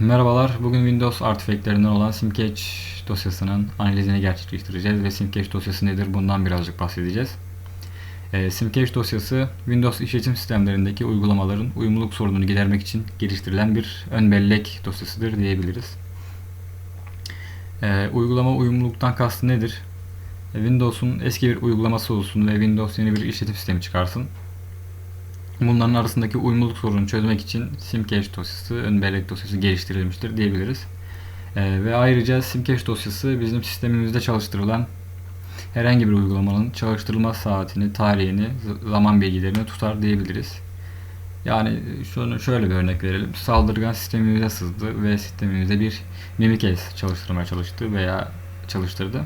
Merhabalar. Bugün Windows artifactlerinden olan Simcache dosyasının analizini gerçekleştireceğiz ve Simcache dosyası nedir bundan birazcık bahsedeceğiz. Ee, Simcache dosyası Windows işletim sistemlerindeki uygulamaların uyumluluk sorununu gidermek için geliştirilen bir ön bellek dosyasıdır diyebiliriz. Ee, uygulama uyumluluktan kastı nedir? Ee, Windows'un eski bir uygulaması olsun ve Windows yeni bir işletim sistemi çıkarsın. Bunların arasındaki uyumluluk sorununu çözmek için Simcache dosyası, ön bellek dosyası geliştirilmiştir diyebiliriz. Ee, ve ayrıca Simcache dosyası bizim sistemimizde çalıştırılan herhangi bir uygulamanın çalıştırılma saatini, tarihini, zaman bilgilerini tutar diyebiliriz. Yani şunu şöyle bir örnek verelim. Saldırgan sistemimize sızdı ve sistemimizde bir Mimikatz çalıştırmaya çalıştı veya çalıştırdı.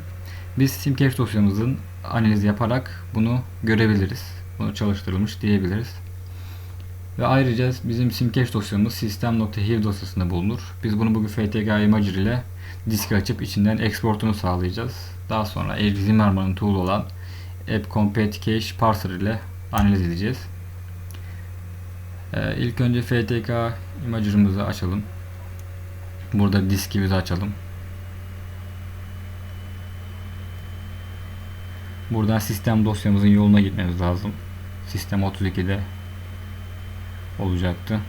Biz Simcache dosyamızın analiz yaparak bunu görebiliriz. Bunu çalıştırılmış diyebiliriz. Ve ayrıca bizim simcache dosyamız system.hiv dosyasında bulunur. Biz bunu bugün FTG Imager ile diski açıp içinden exportunu sağlayacağız. Daha sonra Eric Zimmerman'ın tool olan App Compete Cache Parser ile analiz edeceğiz. Ee, ilk önce FTK Imager'ımızı açalım. Burada diskimizi açalım. Buradan sistem dosyamızın yoluna gitmemiz lazım. Sistem 32'de olacaktı.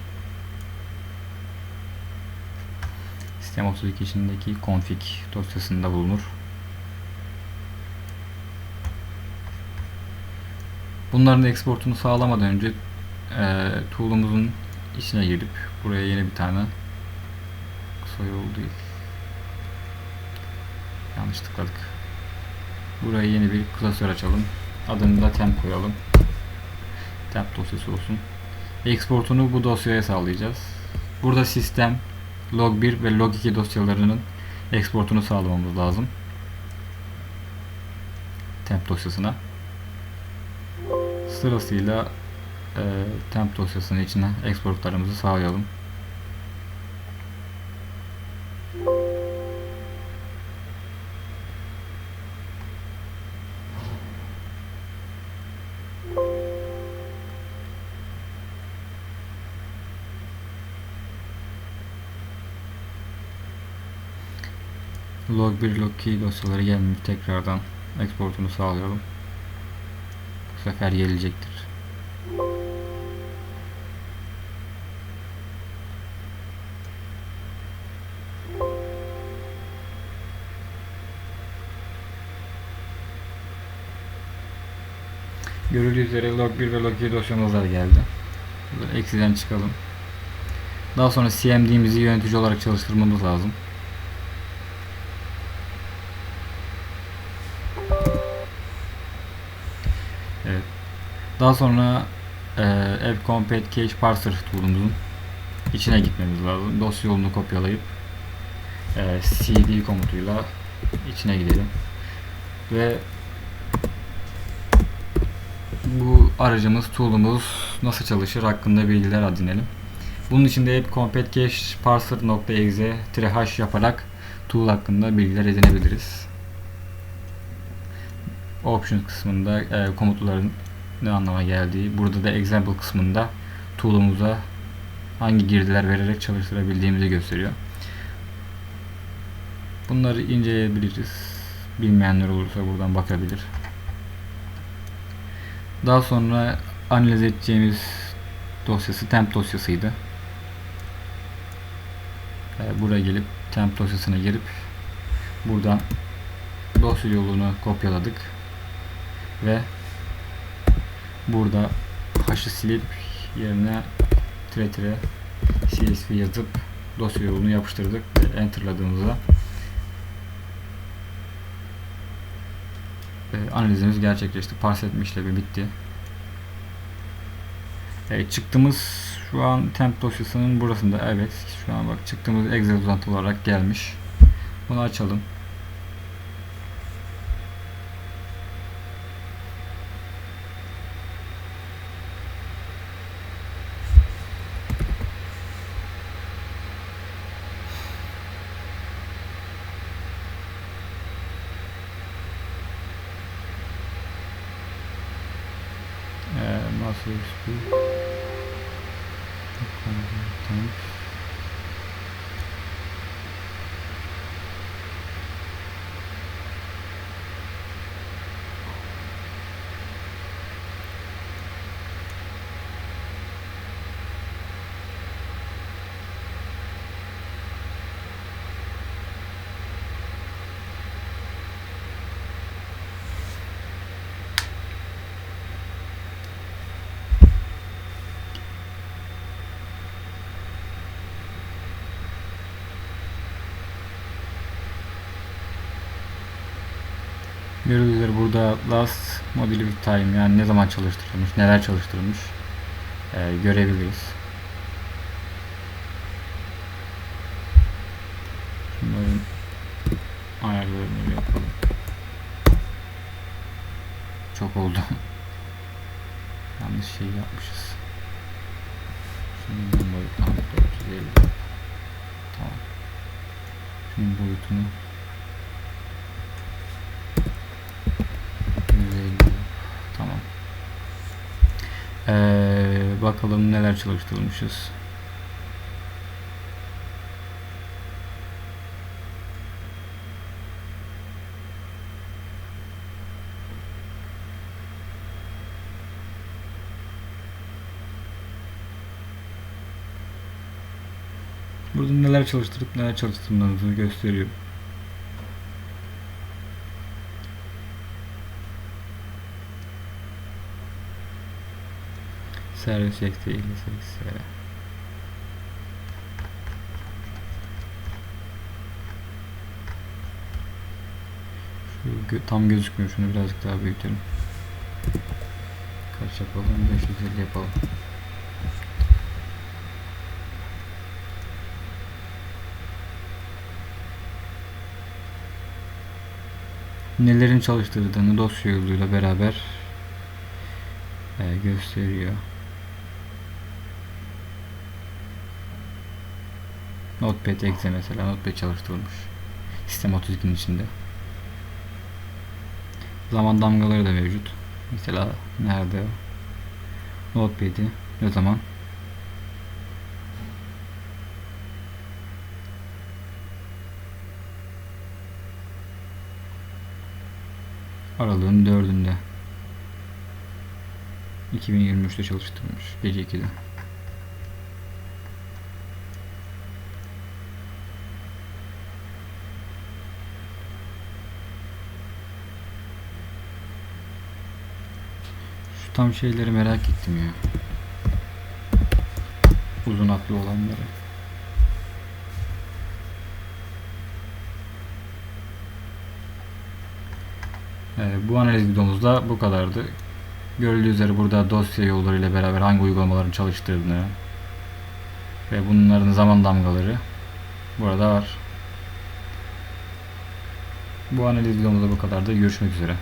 Sistem 32 içindeki config dosyasında bulunur. Bunların exportunu sağlamadan önce e, tool'umuzun içine girip buraya yeni bir tane kısa yol değil. Yanlış tıkladık. Buraya yeni bir klasör açalım. Adını da temp koyalım. Temp dosyası olsun. Exportunu bu dosyaya sağlayacağız. Burada sistem log 1 ve log 2 dosyalarının exportunu sağlamamız lazım. Temp dosyasına. Sırasıyla e, temp dosyasının içine exportlarımızı sağlayalım. Log 1 log 2 dosyaları gelmiş tekrardan exportunu sağlayalım bu sefer gelecektir Görüldüğü üzere log 1 ve log 2 dosyamızlar geldi. Burada eksiden çıkalım. Daha sonra CMD'mizi yönetici olarak çalıştırmamız lazım. Evet. Daha sonra e, App Compate Cache Parser tool'umuzun içine gitmemiz lazım. Dosya yolunu kopyalayıp e, cd komutuyla içine gidelim. Ve bu aracımız, tool'umuz nasıl çalışır hakkında bilgiler edinelim. Bunun için de App Compate Cache Parser.exe-h yaparak tool hakkında bilgiler edinebiliriz. Options kısmında e, komutların ne anlama geldiği, burada da example kısmında tool'umuza hangi girdiler vererek çalıştırabildiğimizi gösteriyor. Bunları inceleyebiliriz. Bilmeyenler olursa buradan bakabilir. Daha sonra analiz edeceğimiz dosyası temp dosyasıydı. E, buraya gelip temp dosyasına girip buradan dosya yolunu kopyaladık ve burada hash'ı silip yerine tire tire csv yazıp dosya yolunu yapıştırdık ve enterladığımızda e, analizimiz gerçekleşti. Parse etme işlemi bitti. Evet, çıktığımız şu an temp dosyasının burasında. Evet, şu an bak çıktığımız Excel uzantı olarak gelmiş. Bunu açalım. Masaüstü temp Gördüğünüz üzere burada last mobility time yani ne zaman çalıştırılmış, neler çalıştırılmış e, görebiliriz. Bunların ayarlarını bir yapalım. Çok oldu. Yanlış şey yapmışız. Şunun boyutunu 450. Tamam. Şunun boyutunu 150. Tamam. Ee, bakalım neler çalıştırılmışız. Burada neler çalıştırıp neler çalıştırmadığınızı gösteriyor. Servis ekti 58 TL. Tam gözükmüyor. Şunu birazcık daha büyütelim. Kaç yapalım? 550 yapalım. Nelerin çalıştırdığını dosya yoluyla beraber e, gösteriyor. Notepad exe mesela Notepad çalıştırılmış. Sistem 32'nin içinde. Zaman damgaları da mevcut. Mesela nerede? Notepad'i ne zaman? Aralığın 4'ünde. 2023'te çalıştırılmış. Gece 2'de. Şu tam şeyleri merak ettim ya. Uzun hatlı olanları. Ee, bu analiz videomuzda bu kadardı. Görüldüğü üzere burada dosya yollarıyla beraber hangi uygulamaların çalıştığını ve bunların zaman damgaları burada var. Bu analiz videomuzda bu kadardı. Görüşmek üzere.